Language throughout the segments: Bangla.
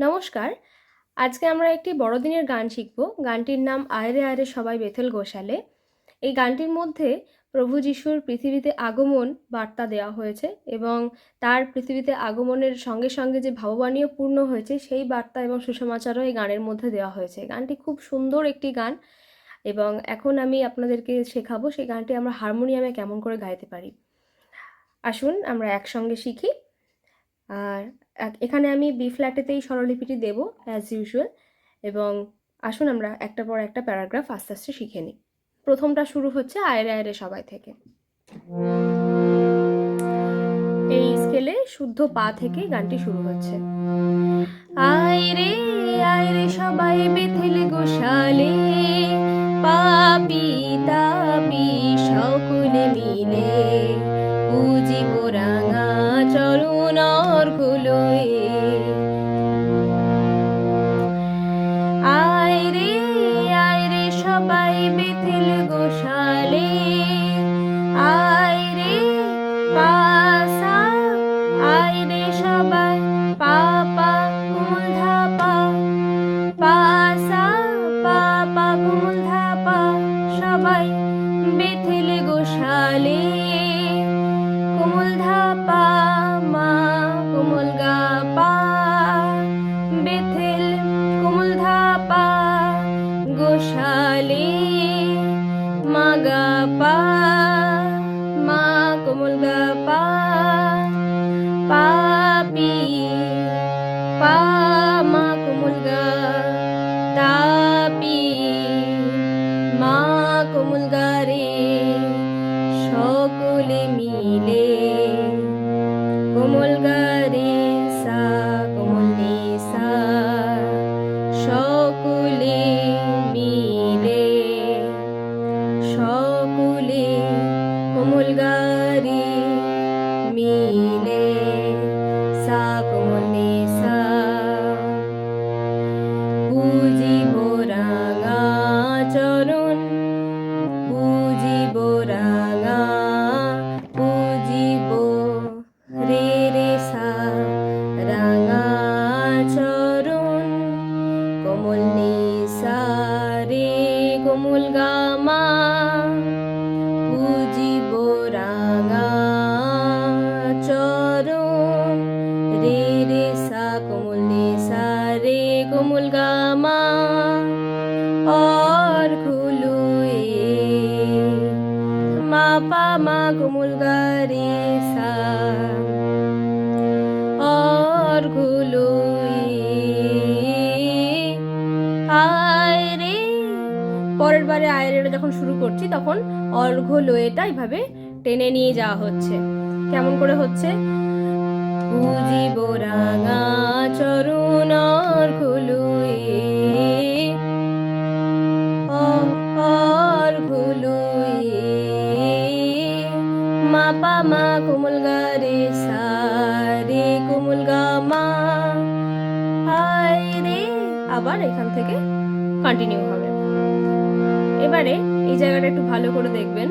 নমস্কার। আজকে আমরা একটি বড়দিনের গান শিখব। গানটির নাম আয়রে আয়রে সবাই বেথেল গোশালে। এই গানটির মধ্যে প্রভু যিশুর পৃথিবীতে আগমন বার্তা দেওয়া হয়েছে এবং তার পৃথিবীতে আগমনের সঙ্গে সঙ্গে যে ভাববাণীও পূর্ণ হয়েছে, সেই বার্তা এবং সুসমাচারও এই গানের মধ্যে দেওয়া হয়েছে। গানটি খুব সুন্দর একটি গান এবং এখন আমি আপনাদেরকে শেখাবো সেই গানটি আমরা হারমোনিয়ামে কেমন করে গাইতে পারি। আসুন আমরা একসঙ্গে শিখি। আর এখানে আমি বি ফ্ল্যাটেতেই স্বরলিপিটি দেব অ্যাজ ইউজুয়াল এবং আসুন আমরা একটা পর একটা প্যারাগ্রাফ আস্তে আস্তে শিখে নিই। প্রথমটা শুরু হচ্ছে আয়রে আয়রে সবাই থেকে। এই স্কেলে শুদ্ধ পা থেকে গানটি শুরু হচ্ছে। আয়রে আয়রে সবাই বেথেলে গোশালে পাপি তাপি সকলে মিলে পুজিব রাঙা মা গা পা মা কুমুল গা পা পাপি, পা, মা কুমুল গা তাপি মা কুমুল গা রে সকলে মিলে কোমল গারে, সা কোমল নি, সা, সকলে pa ma kumulgarisa or gului আয়রে পরের বারে আয়রেটা যখন শুরু করছি, তখন অর্ঘ লোয়েটা এইভাবে টেনে নিয়ে যাওয়া হচ্ছে। কেমন করে হচ্ছে? জীবরাঙা চরণ এখান থেকে কন্টিনিউ হবে। এবারে এই জায়গাটা একটু ভালো করে দেখবেন।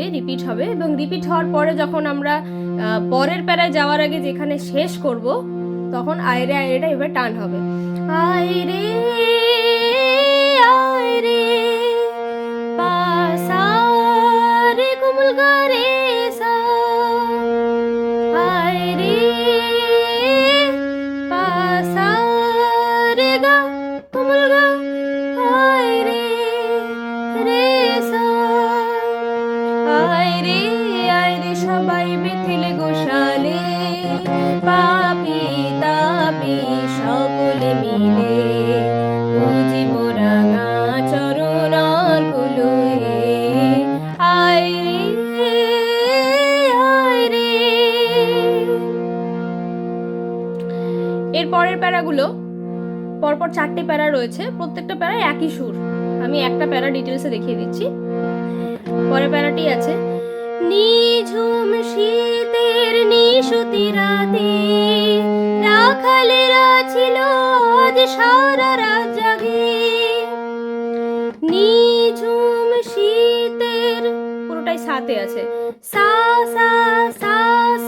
হবে রিপিট হবে এবং রিপিট হওয়ার পরে যখন আমরা পরের প্যারায় যাওয়ার আগে যেখানে শেষ করব, তখন আয়রে আয়রেটা এবার টান হবে। আয়রে আয়রে সবাই বেথেলে গোশালে পাপি তাপি সকলে মিলে। বুঝিব রাঙা চরণর গুলোয়ে আয়রে আয়রে এর পরের প্যারাগুলো, পরপর চারটে প্যারা রয়েছে, প্রত্যেকটা প্যারায় একই সুর। আমি একটা প্যারা ডিটেলসে দেখিয়ে দিচ্ছি। পরে প্যারাটি আছে নিঝুম শীতের নিশুতি রাতে রাখালেরা ছিল আজ সারা রাত জাগে। নিঝুম শীতের পুরোটাই সাথে আছে। সা সা সা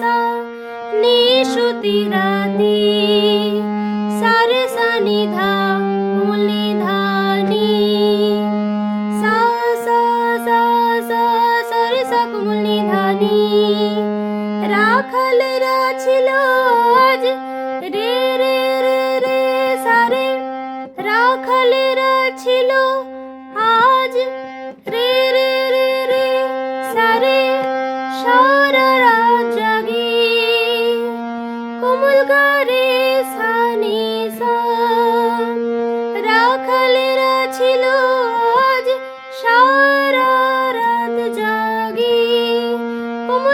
সা, নিশুতি রাতে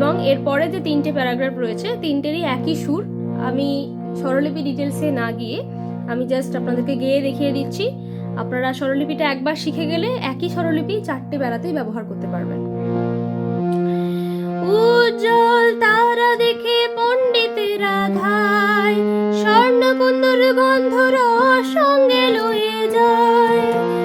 এবং এরপরে যে তিনটে প্যারাগ্রাফ রয়েছে, তিনটেরই একই সুর, আমি স্বরলিপি ডিটেলসে না গিয়ে আমি জাস্ট আপনাদেরকে গেয়ে দেখিয়ে দিচ্ছি। আপনারা স্বরলিপিটা একবার শিখে গেলে একই স্বরলিপি চারটে বেড়াতেই ব্যবহার করতে পারবেন। উজ্জ্বল তারা দেখে পণ্ডিতেরা স্বর্ণ কুন্দর গন্ধর সঙ্গে লয়ে যায়।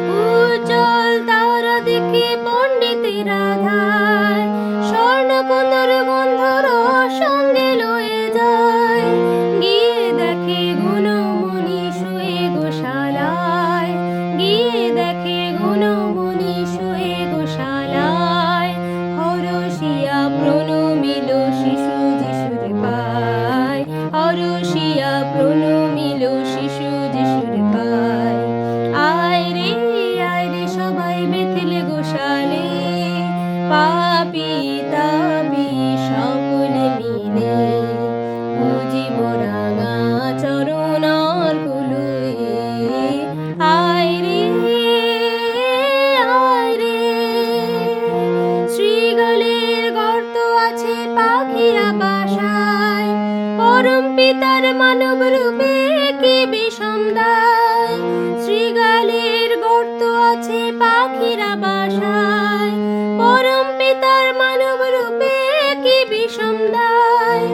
কি বিষম দায় শ্রীগালের গর্ত আছে পাখিরা বাসায়। পরম পিতার মানব রূপে কি বিষম দায়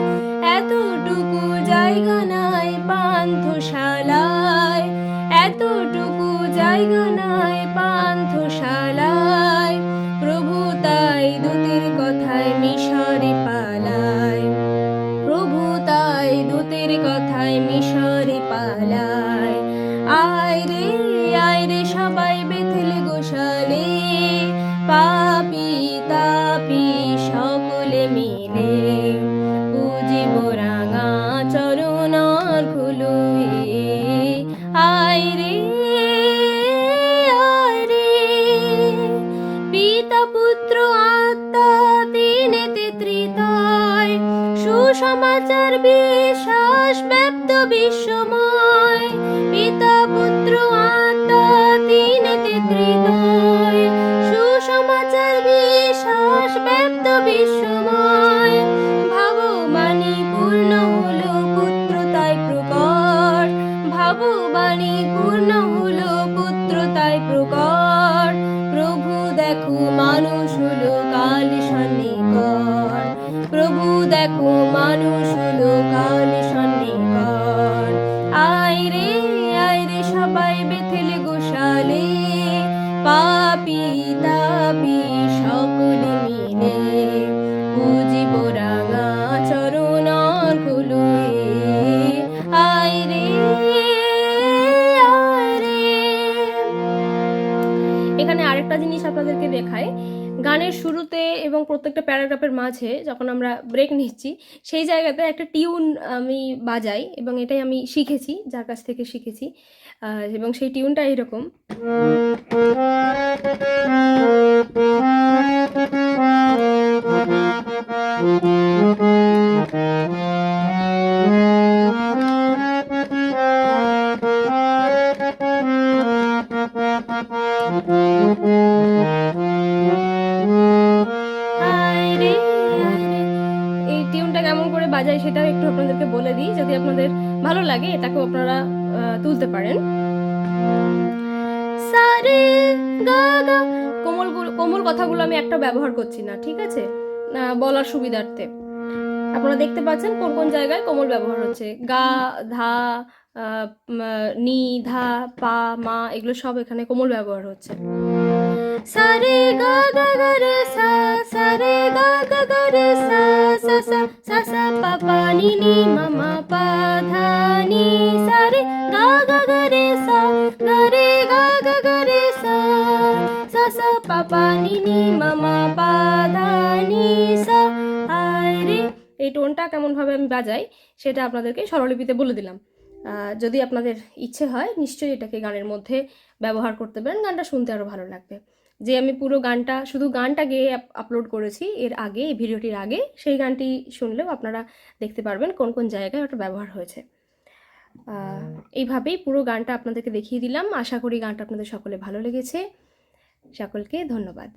এতটুকু জায়গা নাই পান্থশালায়। এতটুকু জায়গা নাই পান্থশালায়, প্রভু তাই দূতের কথায় মিশরে পালায়। প্রভু তাই দূতের কথায় মিশরে পালায় প্রত্যেকটা প্যারাগ্রাফের মাঝে যখন আমরা ব্রেক নিচ্ছি, সেই জায়গাতে একটা টিউন আমি বাজাই এবং এটাই আমি শিখেছি, যার কাছ থেকে শিখেছি। এবং সেই টিউনটা এরকম। টিউনটা কেমন করে বাজাই সেটাও একটু আপনাদেরকে বলে দিই, যদি আপনাদের ভালো লাগে, এটাকেও আপনারা তুলতে পারেন। সারে গা কোমল কোমল কথাগুলো আমি একটা ব্যবহার করছি না, ঠিক আছে? বলার সুবিধার্থে। আপনারা দেখতে পাচ্ছেন কোন কোন জায়গায় কোমল ব্যবহার হচ্ছে। গা, ধা নি, ধা, পা, মা, এগুলো সব এখানে কোমল ব্যবহার হচ্ছে। সারে গা গা রে, সা পা নি নি মা মা পা ধা নি সা আয় রে এই টোনটা কেমনভাবে আমি বাজাই, সেটা আপনাদেরকে স্বরলিপিতে বলে দিলাম। যদি আপনাদের ইচ্ছে হয়, নিশ্চয়ই এটাকে গানের মধ্যে ব্যবহার করতে পারেন, গানটা শুনতে আরও ভালো লাগবে। যে আমি পুরো গানটা, শুধু গানটা গেয়ে আপলোড করেছি, এর আগে, এই ভিডিওটির আগে, সেই গানটি শুনলেও আপনারা দেখতে পারবেন কোন কোন জায়গায় ওটা ব্যবহার হয়েছে। এইভাবেই পুরো গানটা আপনাদেরকে দেখিয়ে দিলাম। আশা করি গানটা আপনাদের সকলে ভালো লেগেছে। সকলকে ধন্যবাদ।